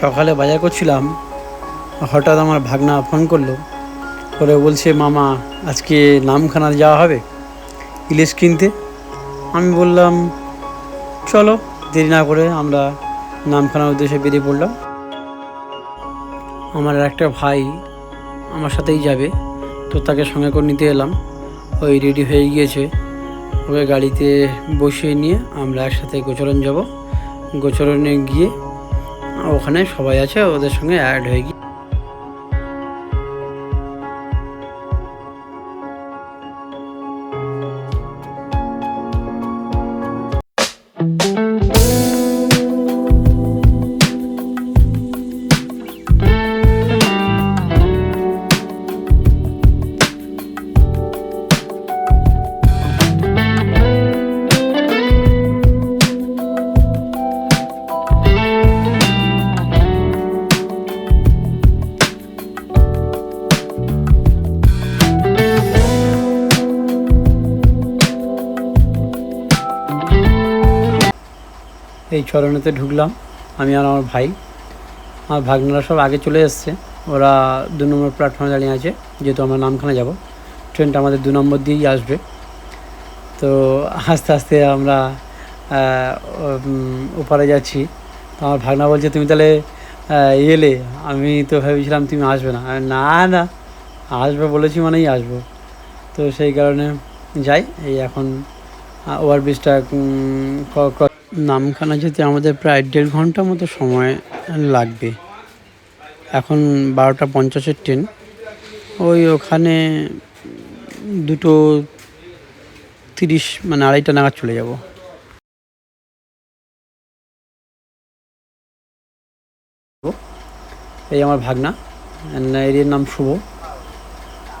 সকালে বাজার করছিলাম, হঠাৎ আমার ভাগনা ফোন করল। করে বলছে, মামা, আজকে নামখানা যাওয়া হবে ইলিশ কিনতে? আমি বললাম, চলো, দেরি না করে আমরা নামখানার উদ্দেশ্যে বেরিয়ে পড়লাম। আমার একটা ভাই আমার সাথেই যাবে, তো তাকে সঙ্গে করে নিতে এলাম। ওই রেডি হয়ে গিয়েছে, ওকে গাড়িতে বসিয়ে নিয়ে আমরা একসাথে গোচরণ যাব। গোচরণে গিয়ে ওখানে সবাই আছে ওদের সঙ্গে অ্যাড হয়ে গিয়ে এই চরণেতে ঢুকলাম, আমি আর আমার ভাই। আমার ভাগনারা সব আগে চলে এসছে। ওরা দু নম্বর প্ল্যাটফর্মে দাঁড়িয়ে আছে, যেহেতু আমরা নামখানা যাব। ট্রেনটা আমাদের দু নম্বর দিয়েই আসবে। তো আস্তে আস্তে আমরা ওপারে যাচ্ছি। তো আমার ভাগনা বলছে, তুমি তাহলে এলে আমি তো ভেবেছিলাম তুমি আসবে না। না না, আসবে বলেছি মানেই আসব। তো সেই কারণে যাই। এই এখন ওভারব্রিজটা নামখানা যেতে আমাদের প্রায় দেড় ঘণ্টা মতো সময় লাগবে। এখন বারোটা পঞ্চাশের ট্রেন। ওই ওখানে দুটো তিরিশ মানে আড়াইটা নাগাদ চলে যাব। এই আমার ভাগনা। এর নাম শুভ।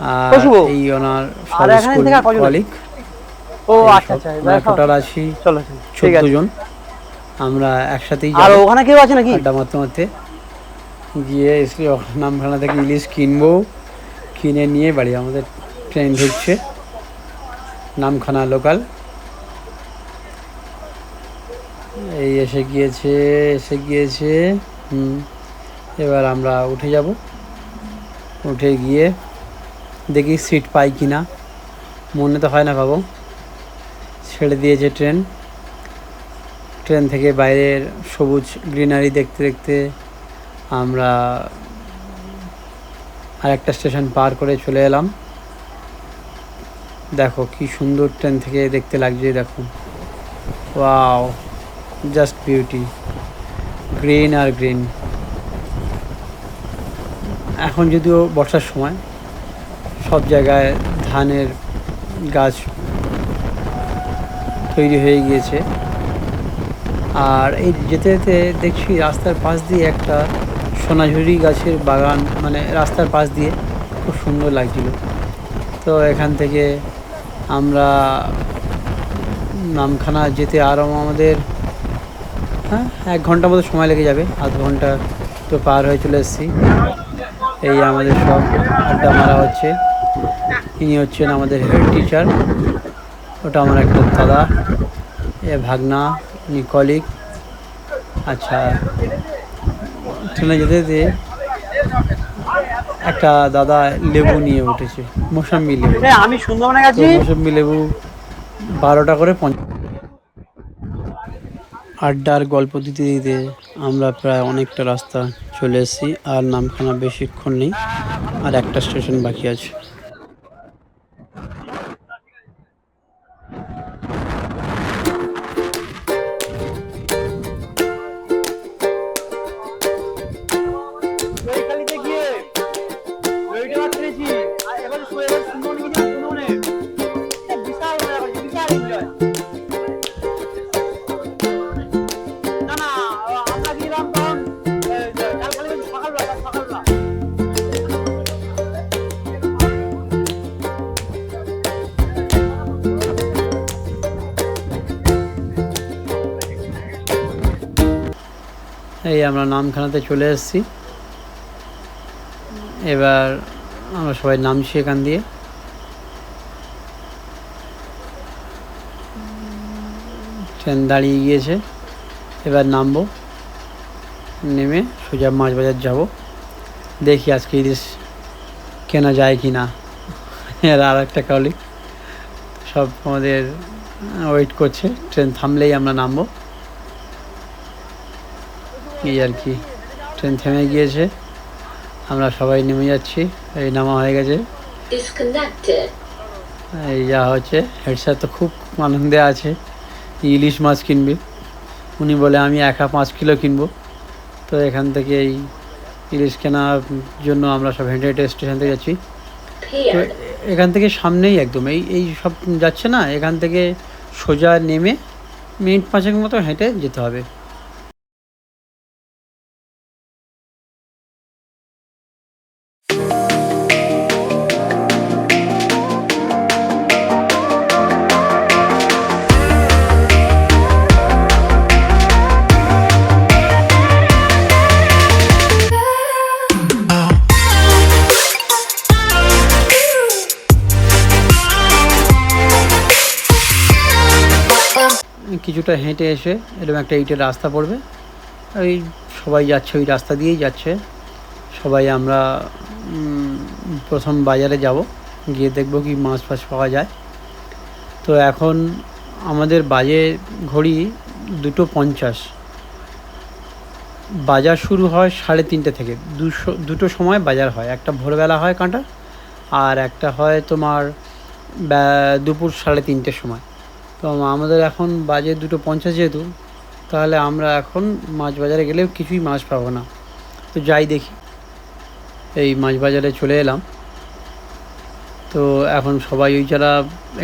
আর এই ওনার আর ও আচ্ছা আচ্ছা এবার টোটাল আছি চলো চোদ্দ জন। আমরা একসাথেই আর ওখানে কেউ আছে নাকি? আড্ডা মারতে মারতে। গিয়ে এসে নামখানা থেকে ইলিশ কিনবো। কিনে নিয়ে বাড়ি আমাদের ট্রেন ঢুকছে। নামখানা লোকাল এই এসে গিয়েছে এসে গিয়েছে। হুম এবার আমরা উঠে যাব। উঠে গিয়ে দেখি সিট পাই কি না মনে তো হয় না পাবো ছেড়ে দিয়েছে ট্রেন। ট্রেন থেকে বাইরের সবুজ গ্রিনারি দেখতে দেখতে আমরা আরেকটা স্টেশন পার করে চলে এলাম। দেখো কি সুন্দর ট্রেন থেকে দেখতে লাগছে, দেখো। Wow, just beauty. গ্রিন আর গ্রিন। এখন যদিও বর্ষার সময়, সব জায়গায় ধানের গাছ তৈরি হয়ে গিয়েছে। আর এই যেতে যেতে দেখছি রাস্তার পাশ দিয়ে একটা সোনাঝুরি গাছের বাগান মানে রাস্তার পাশ দিয়ে খুব সুন্দর লাগছিল। তো এখান থেকে আমরা নামখানা যেতে আরও আমাদের হ্যাঁ এক ঘণ্টা মতো সময় লেগে যাবে। আধ ঘণ্টা তো পার হয়ে চলে এসেছি। এই আমাদের সব আড্ডা মারা হচ্ছে। ইনি হচ্ছেন আমাদের হেড টিচার ওটা আমার একটা দাদা এ ভাগনা ইনি কলিগ আচ্ছা ট্রেনে যেতে যেতে একটা দাদা লেবু নিয়ে উঠেছে মৌসাম্বি লেবু। আমি সুন্দরবনে তো গেছি মৌসুম্বি লেবু বারোটা করে পঞ্চাশ আড্ডার গল্প দিতে দিতে আমরা প্রায় অনেকটা রাস্তা চলে এসেছি আর নামখানা বেশিক্ষণ নেই আর একটা স্টেশন বাকি আছে। এই আমরা নামখানাতে চলে এসেছি। এবার আমরা সবাই নামছি এখান দিয়ে। ট্রেন দাঁড়িয়ে গিয়েছে। এবার নামবো। নেমে সোজা মাছ বাজার যাব। দেখি আজকে ইলিশ কেনা যায় কি না এর আর একটা কলিগ সব আমাদের ওয়েট করছে। ট্রেন থামলেই আমরা নামবো। এই আর কি ট্রেন থেমে গিয়েছে। আমরা সবাই নেমে যাচ্ছি। এই নামা হয়ে গেছে। এই যা হচ্ছে হেড স্যার তো খুব আনন্দে আছে। ইলিশ মাছ কিনবে। উনি বলে আমি একা পাঁচ কিলো কিনবো। তো এখান থেকে এই ইলিশ কেনার জন্য আমরা সব হেঁটে হেঁটে স্টেশন থেকে যাচ্ছি। তো এখান থেকে সামনেই একদম এই এই সব যাচ্ছে না এখান থেকে সোজা নেমে মিনিট পাঁচেক মতো হেঁটে যেতে হবে। কিছুটা হেঁটে এসে এরকম একটা ইটের রাস্তা পড়বে। ওই সবাই যাচ্ছে ওই রাস্তা দিয়েই যাচ্ছে। সবাই আমরা প্রথম বাজারে যাব। গিয়ে দেখব কি মাছ ফাছ পাওয়া যায়। তো এখন আমাদের বাজে ঘড়ি দুটো পঞ্চাশ। বাজার শুরু হয় সাড়ে তিনটে থেকে। দুশো, দুটো সময় বাজার হয়। একটা ভোরবেলা হয় কাঁটা, আর একটা হয় তোমার দুপুর সাড়ে তিনটের সময়। তো আমাদের এখন বাজে দুটো পঞ্চাশ যেহেতু, তাহলে আমরা এখন মাছ বাজারে গেলেও কিছুই মাছ পাবো না। তো যাই দেখি। এই মাছ বাজারে চলে এলাম। তো এখন সবাই ওই যারা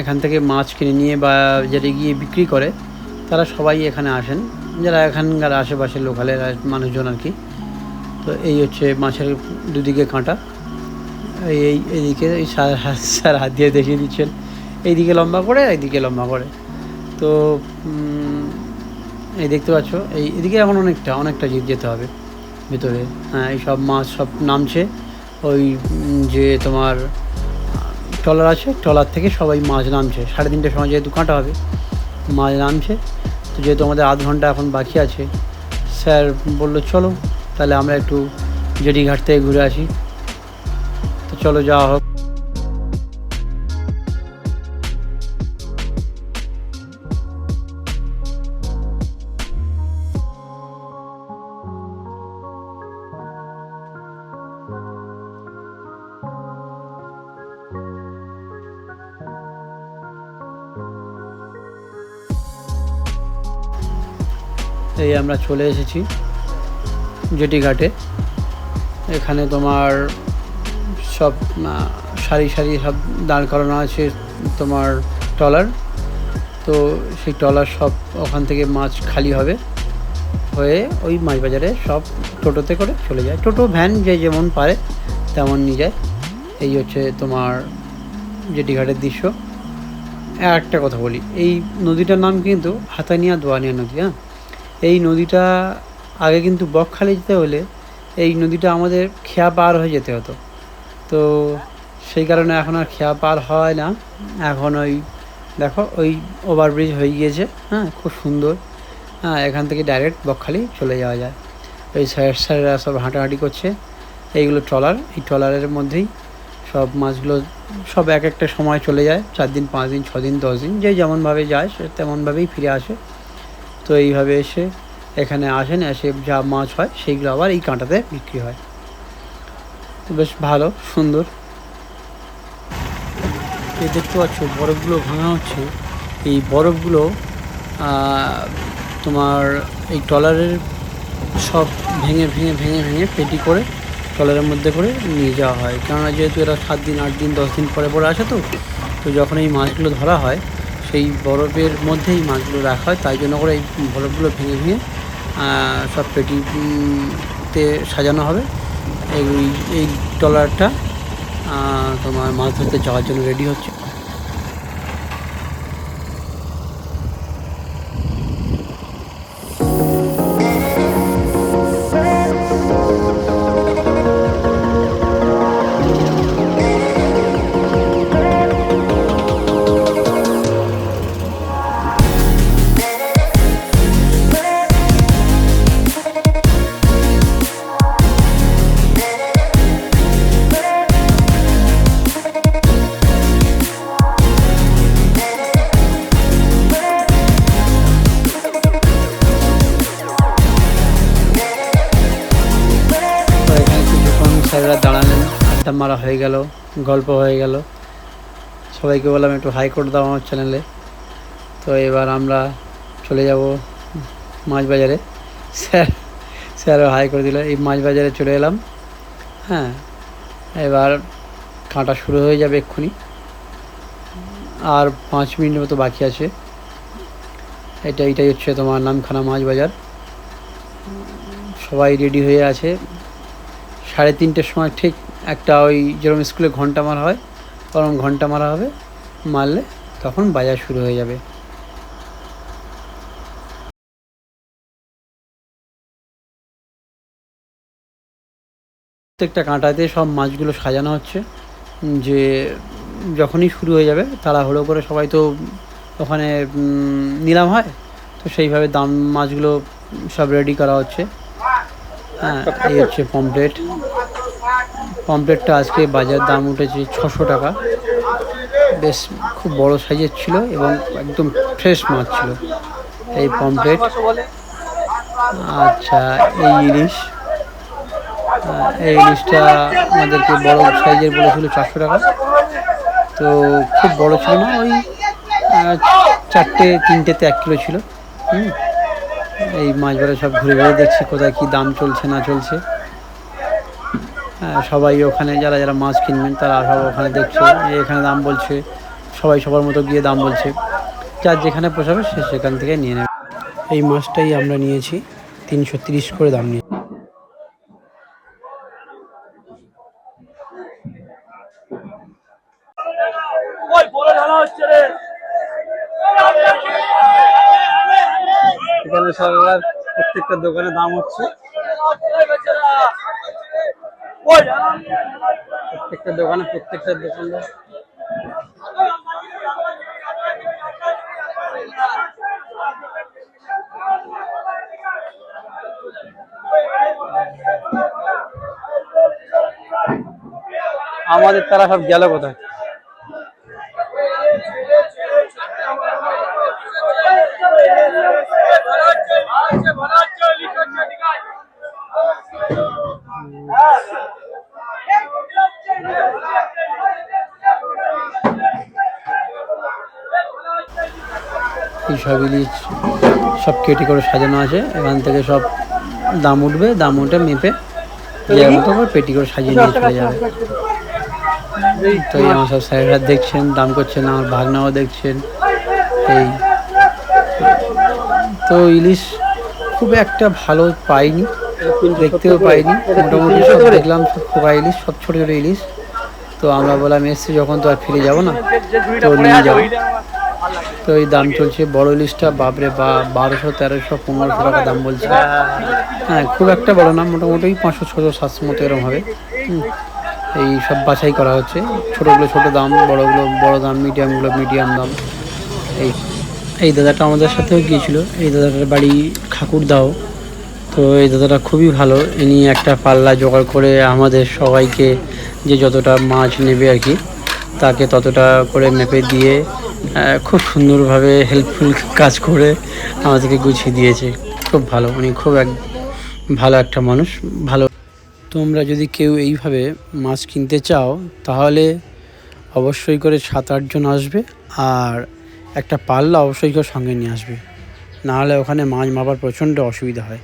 এখান থেকে মাছ কিনে নিয়ে বা বাজারে গিয়ে বিক্রি করে, তারা সবাই এখানে আসেন। যারা এখানকার আশেপাশের লোকালের মানুষজন আর কি। তো এই হচ্ছে মাছের দুদিকে কাঁটা। এই এই, এইদিকে এই স্যার হাত দিয়ে দেখিয়ে দিচ্ছেন। এইদিকে লম্বা করে, এইদিকে লম্বা করে। তো এই দেখতে পাচ্ছ, এই এদিকে এখন অনেকটা অনেকটা যেতে হবে, ভিতরে। হ্যাঁ এই সব মাছ সব নামছে। ওই যে তোমার, ট্রলার আছে, ট্রলার থেকে সবাই মাছ নামছে। সাড়ে তিনটের সময় যেহেতু কাঁটা হবে, মাছ নামছে। তো যেহেতু আমাদের আধ ঘণ্টা এখন বাকি আছে, স্যার বলল, চলো, তাহলে আমরা একটু জেডিঘাট থেকে ঘুরে আসি। তো চলো, যাওয়া হোক। আমরা চলে এসেছি জেটি ঘাটে এখানে তোমার সব সারি সারি সব দাঁড় করানো আছে তোমার ট্রলার। তো সেই ট্রলার সব ওখান থেকে মাছ খালি হবে। হয়ে ওই মাছ বাজারে সব টোটোতে করে চলে যায়। টোটো, ভ্যান যে যেমন পারে তেমন নিয়ে যায়। এই হচ্ছে তোমার জেটি ঘাটের দৃশ্য। আর একটা কথা বলি, এই নদীটার নাম কিন্তু হাতানিয়া দোয়ানিয়া নদী হ্যাঁ? এই নদীটা আগে কিন্তু বকখালি যেতে হলে এই নদীটা আমাদের খেয়া পার হয়ে যেতে হতো। তো সেই কারণে এখন আর খেয়া পার হয় না। এখন ওই দেখো, ওই ওভারব্রিজ হয়ে গিয়েছে হ্যাঁ খুব সুন্দর। হ্যাঁ এখান থেকে ডাইরেক্ট বকখালি চলে যাওয়া যায়। ওই স্যার স্যারেরা সব হাঁটাহাঁটি করছে। এইগুলো ট্রলার, এই ট্রলারের মধ্যেই সব মাছগুলো সব এক একটা সময় চলে যায়। চার দিন, পাঁচ দিন ছ দিন দশ দিন, যে যেমনভাবে যায়, সে তেমনভাবেই ফিরে আসে। তো এইভাবে এসে এখানে আসেন, এসে যা মাছ হয় সেইগুলো আবার এই কাঁটাতে বিক্রি হয়। তো বেশ ভালো, সুন্দর। এই দেখতে পাচ্ছ, বরফগুলো ভাঙা হচ্ছে। এই বরফগুলো তোমার এই ট্রলারের সব ভেঙে ভেঙে ভেঙে ভেঙে পেটি করে ট্রলারের মধ্যে করে নিয়ে যাওয়া হয়। কেননা যেহেতু এরা সাত দিন, আট দিন, দশ দিন পরে পরে আসে তো তো যখন এই মাছগুলো ধরা হয় সেই বরফের মধ্যেই মাছগুলো রাখা হয়, তাই জন্য করে এই বরফগুলো ভেঙে ভেঙে সব পেটিতে সাজানো হবে। এই এই ট্রলারটা তোমার মাছ ধরতে যাওয়ার জন্য রেডি হচ্ছে। স্যাররা দাঁড়ালেন, আড্ডা মারা হয়ে গেল, গল্প হয়ে গেল। সবাইকে বললাম, একটু হাই করে দাও আমার চ্যানেলে। তো এবার আমরা চলে যাব মাছ বাজারে স্যার স্যারও হাই করে দিল, এই মাছ বাজারে চলে এলাম। হ্যাঁ এবার কাঁটা শুরু হয়ে যাবে এক্ষুনি। আর পাঁচ মিনিট মতো বাকি আছে। এটা, এটাই হচ্ছে তোমার নামখানা মাছ বাজার সবাই রেডি হয়ে আছে। সাড়ে তিনটের সময় ঠিক একটা ওই যেরকম স্কুলে ঘণ্টা মারা হয়, ওরকম ঘণ্টা মারা হবে, মারলে তখন বাজার শুরু হয়ে যাবে। প্রত্যেকটা কাঁটাতে সব মাছগুলো সাজানো হচ্ছে, যে যখনই শুরু হয়ে যাবে, তাড়াহুড়ো করে সবাই তো ওখানে নিলাম হয়, তো সেইভাবে দাম মাছগুলো সব রেডি করা হচ্ছে। হ্যাঁ এই হচ্ছে পমপ্লেট পমপ্লেটটা আজকে বাজার দাম উঠেছে ছশো টাকা। বেশ খুব বড় সাইজের ছিল এবং একদম ফ্রেশ মাছ ছিল এই পমপ্লেট আচ্ছা এই ইলিশ। এই ইলিশটা আমাদেরকে বড় সাইজের বলেছিল চারশো টাকা। তো খুব বড় ছিল না, ওই চারটে, তিনটেতে এক কিলো ছিল। হুম। এই মাছ বাজারে সব ঘুরে ঘুরে দেখছি কোথায় কী দাম চলছে না চলছে। হ্যাঁ, সবাই ওখানে যারা যারা মাছ কিনবেন তারা সব ওখানে দেখছে। এখানে দাম বলছে সবাই সবার মতো গিয়ে দাম বলছে। যার যেখানে পোষাবে সে সেখান থেকে নিয়ে নেবে। এই মাছটাই আমরা নিয়েছি তিনশো তিরিশ করে দাম নিয়ে। ওই বড় ঝালা হচ্ছে রে। এখানে প্রত্যেকটা দোকানে দাম হচ্ছে। প্রত্যেকটা দোকানে প্রত্যেকটা দোকানদার আমাদের তারা সব গেল কোথায়? এই সব ইলিশ সব কেটে করে সাজানো আছে। এখান থেকে সব দাম উঠবে দাম উঠে মেপে জায়গা মতো করে পেটি করে সাজিয়ে নিয়ে চলে যাবে। তো এই আমার সব স্যারেরা দেখছেন দাম করছেন আমার ভাগনাও দেখছেন। এই। তো ইলিশ খুব একটা ভালো পাইনি দেখতেও পাইনি। মোটামুটি সব দেখলাম সব খোকা ইলিশ সব ছোটো ছোটো ইলিশ। তো আমরা বললাম এসছি যখন তো আর ফিরে যাব না তো নিয়ে যাব। তো এই দাম চলছে, বড় ইলিশটা বাপরে বা বারোশো, তেরোশো, পনেরোশো টাকা দাম বলছে। হ্যাঁ খুব একটা বড় না, মোটামুটি পাঁচশো, ছশো, সাতশো মতো এরকম হবে। এই সব বাছাই করা হচ্ছে। ছোটোগুলো ছোটো দাম, বড়গুলো বড় দাম, মিডিয়ামগুলো মিডিয়াম দাম। এই এই দাদাটা আমাদের সাথেও গিয়েছিল। এই দাদাটার বাড়ি ঠাকুরদাও। তো এই দাদাটা খুবই ভালো। ইনি একটা পাল্লা জোগাড় করে আমাদের সবাইকে যে যতটা মাছ নেবে আর কি, তাকে ততটা করে মেপে দিয়ে খুব সুন্দরভাবে হেল্পফুল কাজ করে আমাদেরকে গুছিয়ে দিয়েছে। খুব ভালো উনি খুব এক, ভালো একটা মানুষ, ভালো। তোমরা যদি কেউ এইভাবে মাছ কিনতে চাও, তাহলে অবশ্যই করে সাত আটজন আসবে আর একটা পাল্লা অবশ্যই করে সঙ্গে নিয়ে আসবে। নাহলে ওখানে মাছ মাপার প্রচণ্ড অসুবিধা হয়।